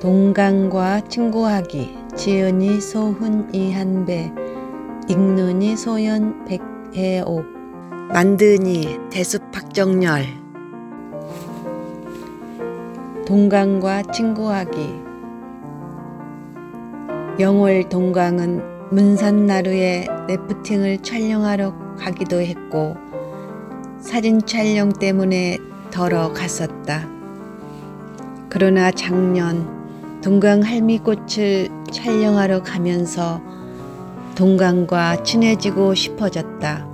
동강과 친구하기 지은이 소훈 이 한배 익눈이 소연 백해옥. 만드니 대숲 박정열 동강과 친구하기. 영월 동강은 문산나루에 래프팅을 촬영하러 가기도 했고 사진 촬영 때문에 덜어 갔었다. 그러나 작년 동강 할미꽃을 촬영하러 가면서 동강과 친해지고 싶어졌다.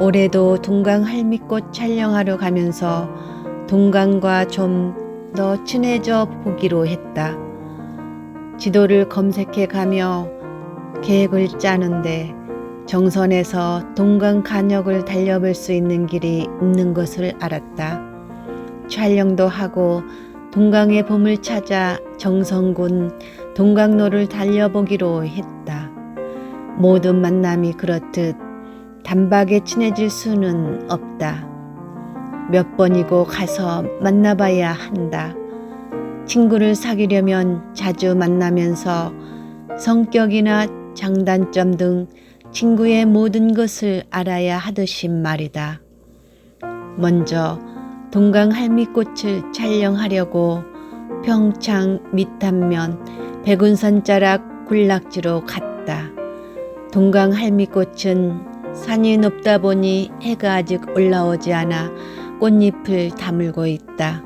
올해도 동강 할미꽃 촬영하러 가면서 동강과 좀 더 친해져 보기로 했다. 지도를 검색해 가며 계획을 짜는데 정선에서 동강 간역을 달려볼 수 있는 길이 있는 것을 알았다. 촬영도 하고 동강의 봄을 찾아 정성군 동강로를 달려보기로 했다. 모든 만남이 그렇듯 단박에 친해질 수는 없다. 몇 번이고 가서 만나봐야 한다. 친구를 사귀려면 자주 만나면서 성격이나 장단점 등 친구의 모든 것을 알아야 하듯이 말이다. 먼저 동강 할미꽃을 촬영하려고 평창 밑단면 백운산 자락 군락지로 갔다. 동강 할미꽃은 산이 높다 보니 해가 아직 올라오지 않아 꽃잎을 다물고 있다.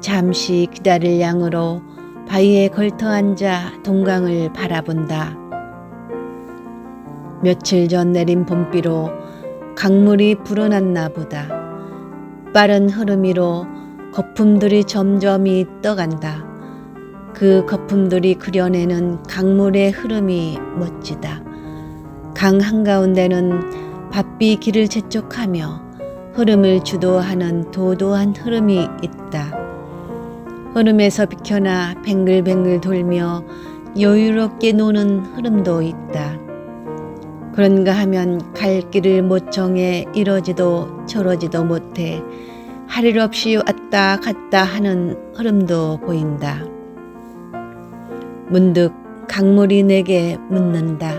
잠시 기다릴 양으로 바위에 걸터 앉아 동강을 바라본다. 며칠 전 내린 봄비로 강물이 불어났나 보다. 빠른 흐름이로 거품들이 점점이 떠간다. 그 거품들이 그려내는 강물의 흐름이 멋지다. 강 한가운데는 바삐 길을 재촉하며 흐름을 주도하는 도도한 흐름이 있다. 흐름에서 비켜나 뱅글뱅글 돌며 여유롭게 노는 흐름도 있다. 그런가 하면 갈 길을 못 정해 이러지도 저러지도 못해 할 일 없이 왔다 갔다 하는 흐름도 보인다. 문득 강물이 내게 묻는다.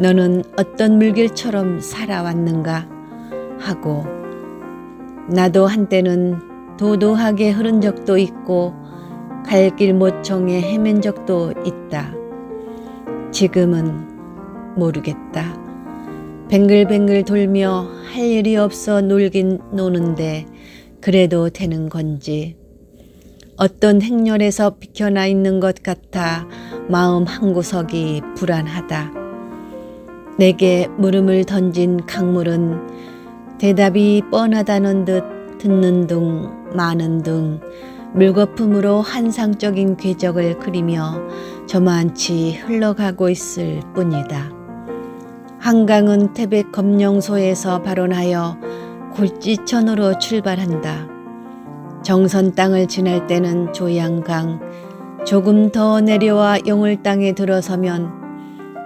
너는 어떤 물길처럼 살아왔는가 하고 나도 한때는 도도하게 흐른 적도 있고 갈 길 못 정해 헤맨 적도 있다. 지금은 모르겠다. 뱅글뱅글 돌며 할 일이 없어 놀긴 노는데 그래도 되는 건지. 어떤 행렬에서 비켜나 있는 것 같아 마음 한구석이 불안하다. 내게 물음을 던진 강물은 대답이 뻔하다는 듯 듣는 둥 마는 둥 물거품으로 환상적인 궤적을 그리며 저만치 흘러가고 있을 뿐이다. 한강은 태백 검령소에서 발원하여 골지천으로 출발한다. 정선 땅을 지날 때는 조양강, 조금 더 내려와 영월 땅에 들어서면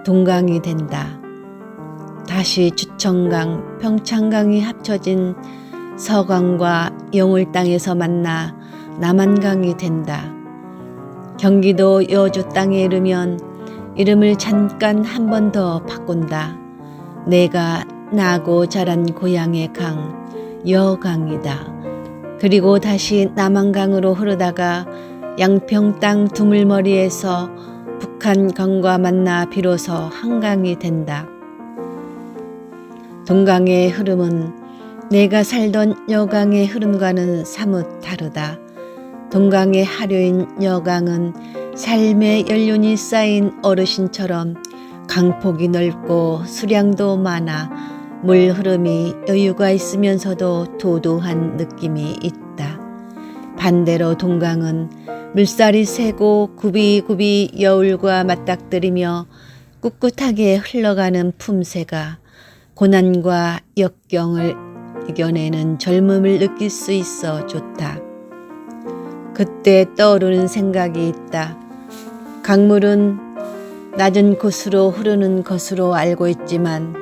동강이 된다. 다시 주천강, 평창강이 합쳐진 서강과 영월 땅에서 만나 남한강이 된다. 경기도 여주 땅에 이르면 이름을 잠깐 한 번 더 바꾼다. 내가 나고 자란 고향의 강, 여강이다. 그리고 다시 남한강으로 흐르다가 양평 땅 두물머리에서 북한강과 만나 비로소 한강이 된다. 동강의 흐름은 내가 살던 여강의 흐름과는 사뭇 다르다. 동강의 하류인 여강은 삶의 연륜이 쌓인 어르신처럼 강폭이 넓고 수량도 많아 물 흐름이 여유가 있으면서도 도도한 느낌이 있다. 반대로 동강은 물살이 세고 굽이굽이 여울과 맞닥뜨리며 꿋꿋하게 흘러가는 품새가 고난과 역경을 이겨내는 젊음을 느낄 수 있어 좋다. 그때 떠오르는 생각이 있다. 강물은 낮은 곳으로 흐르는 것으로 알고 있지만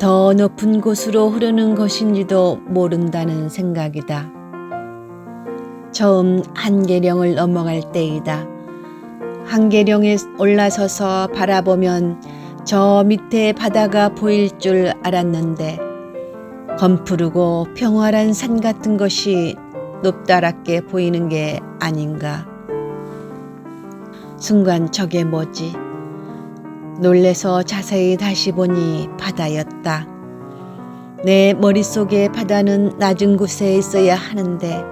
더 높은 곳으로 흐르는 것인지도 모른다는 생각이다. 처음 한계령을 넘어갈 때이다. 한계령에 올라서서 바라보면 저 밑에 바다가 보일 줄 알았는데 검푸르고 평활한 산 같은 것이 높다랗게 보이는 게 아닌가. 순간 저게 뭐지? 놀래서 자세히 다시 보니 바다였다. 내 머릿속에 바다는 낮은 곳에 있어야 하는데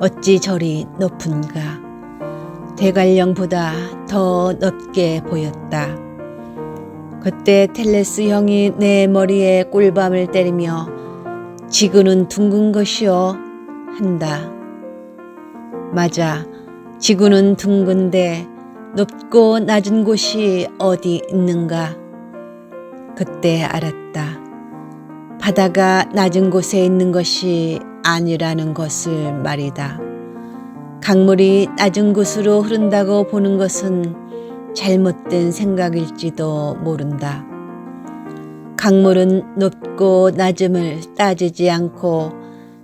어찌 저리 높은가. 대관령보다 더 높게 보였다. 그때 텔레스 형이 내 머리에 꿀밤을 때리며 지구는 둥근 것이요 한다. 맞아. 지구는 둥근데 높고 낮은 곳이 어디 있는가? 그때 알았다. 바다가 낮은 곳에 있는 것이 아니라는 것을 말이다. 강물이 낮은 곳으로 흐른다고 보는 것은 잘못된 생각일지도 모른다. 강물은 높고 낮음을 따지지 않고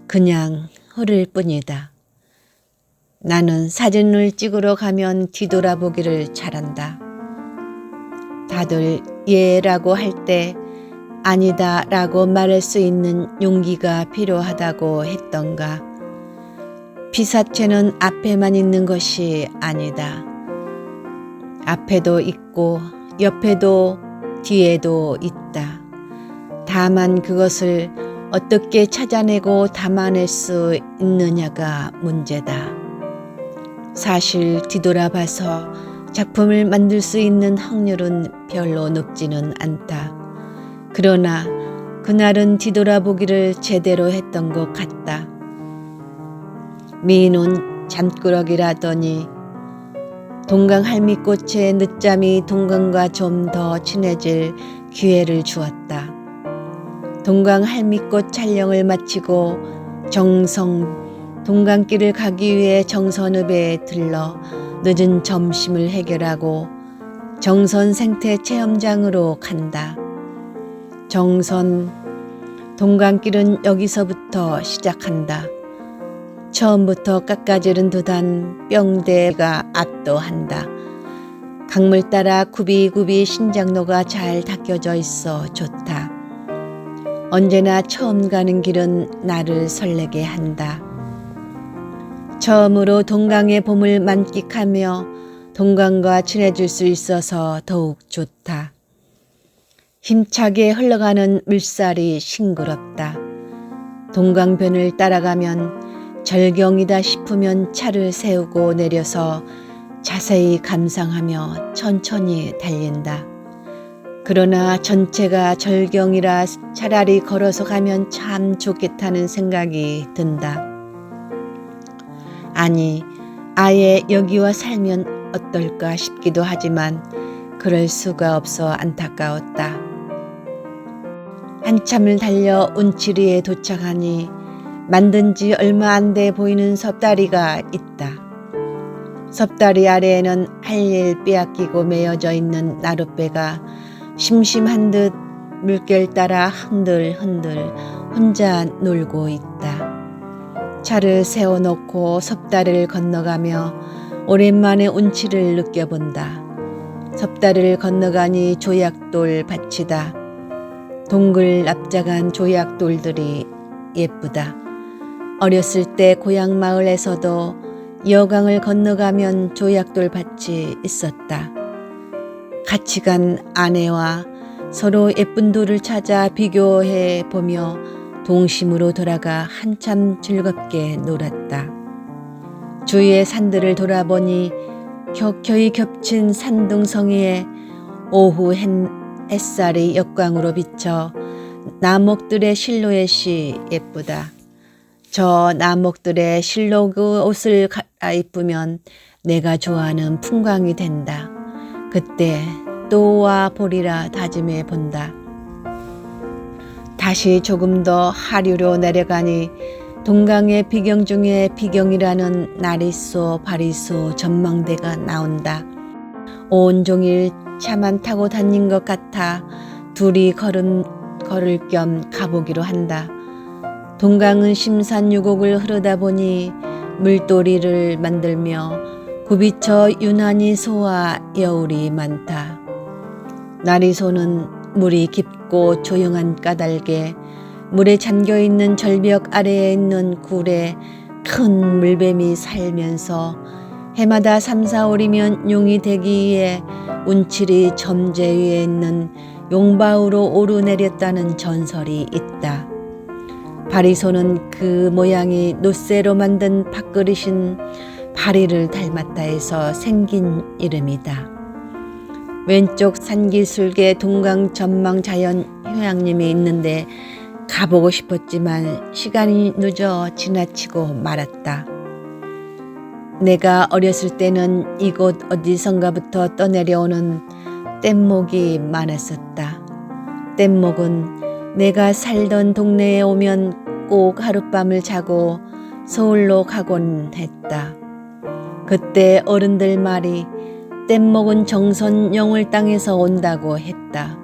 그냥 흐를 뿐이다. 나는 사진을 찍으러 가면 뒤돌아보기를 잘한다. 다들 예라고 할 때 아니다 라고 말할 수 있는 용기가 필요하다고 했던가. 피사체는 앞에만 있는 것이 아니다. 앞에도 있고 옆에도 뒤에도 있다. 다만 그것을 어떻게 찾아내고 담아낼 수 있느냐가 문제다. 사실 뒤돌아봐서 작품을 만들 수 있는 확률은 별로 높지는 않다. 그러나 그날은 뒤돌아보기를 제대로 했던 것 같다. 미인은 잠꾸러기라더니 동강 할미꽃의 늦잠이 동강과 좀 더 친해질 기회를 주었다. 동강 할미꽃 촬영을 마치고 정성 동강길을 가기 위해 정선읍에 들러 늦은 점심을 해결하고 정선 생태 체험장으로 간다. 정선 동강길은 여기서부터 시작한다. 처음부터 깎아지른 듯한 뿅대가 압도한다. 강물 따라 굽이굽이 신장로가 잘 닦여져 있어 좋다. 언제나 처음 가는 길은 나를 설레게 한다. 처음으로 동강의 봄을 만끽하며 동강과 친해질 수 있어서 더욱 좋다. 힘차게 흘러가는 물살이 싱그럽다. 동강변을 따라가면 절경이다 싶으면 차를 세우고 내려서 자세히 감상하며 천천히 달린다. 그러나 전체가 절경이라 차라리 걸어서 가면 참 좋겠다는 생각이 든다. 아니, 아예 여기와 살면 어떨까 싶기도 하지만 그럴 수가 없어 안타까웠다. 한참을 달려 운치리에 도착하니 만든 지 얼마 안 돼 보이는 섭다리가 있다. 섭다리 아래에는 할일 빼앗기고 메어져 있는 나룻배가 심심한 듯 물결 따라 흔들흔들 혼자 놀고 있다. 차를 세워놓고 섭다리를 건너가며 오랜만에 운치를 느껴본다. 섭다리를 건너가니 조약돌 밭이다. 동글 납작한 조약돌들이 예쁘다. 어렸을 때 고향 마을에서도 여강을 건너가면 조약돌 밭이 있었다. 같이 간 아내와 서로 예쁜 돌을 찾아 비교해 보며 동심으로 돌아가 한참 즐겁게 놀았다. 주위의 산들을 돌아보니 격혀이 겹친 산둥성이에 오후 햇살이 역광으로 비쳐 나목들의 실루엣이 예쁘다. 저 나목들의 실로 그 옷을 갈아입으면 내가 좋아하는 풍광이 된다. 그때 또와 보리라 다짐해 본다. 다시 조금 더 하류로 내려가니 동강의 비경 중에 비경이라는 나리소 바리소 전망대가 나온다. 온종일 차만 타고 다닌 것 같아 둘이 걸음, 걸을 겸 가보기로 한다. 동강은 심산유곡을 흐르다 보니 물돌이를 만들며 굽이쳐 유난히 소와 여울이 많다. 나리소는 물이 깊고 조용한 까닭에 물에 잠겨 있는 절벽 아래에 있는 굴에 큰 물뱀이 살면서 해마다 삼사오리면 용이 되기에 운칠이 점제 위에 있는 용바우로 오르내렸다는 전설이 있다. 바리소는 그 모양이 노쇠로 만든 밥그릇인 바리를 닮았다 해서 생긴 이름이다. 왼쪽 산기슭에 동강 전망 자연 휴양림이 있는데 가보고 싶었지만 시간이 늦어 지나치고 말았다. 내가 어렸을 때는 이곳 어디선가부터 떠내려오는 뗏목이 많았었다. 뗏목은 내가 살던 동네에 오면 꼭 하룻밤을 자고 서울로 가곤 했다. 그때 어른들 말이 뗏목은 정선 영월 땅에서 온다고 했다.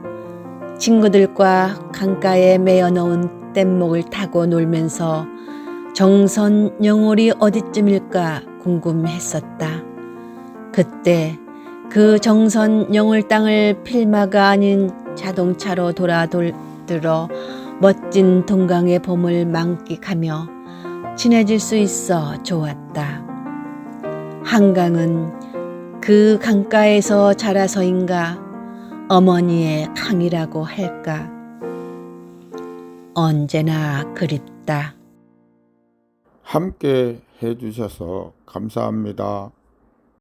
친구들과 강가에 메어 놓은 뗏목을 타고 놀면서 정선 영월이 어디쯤일까 궁금했었다. 그때 그 정선 영월 땅을 필마가 아닌 자동차로 돌아들어 멋진 동강의 봄을 만끽하며 친해질 수 있어 좋았다. 한강은 그 강가에서 자라서인가 어머니의 강이라고 할까 언제나 그립다. 함께 해주셔서 감사합니다.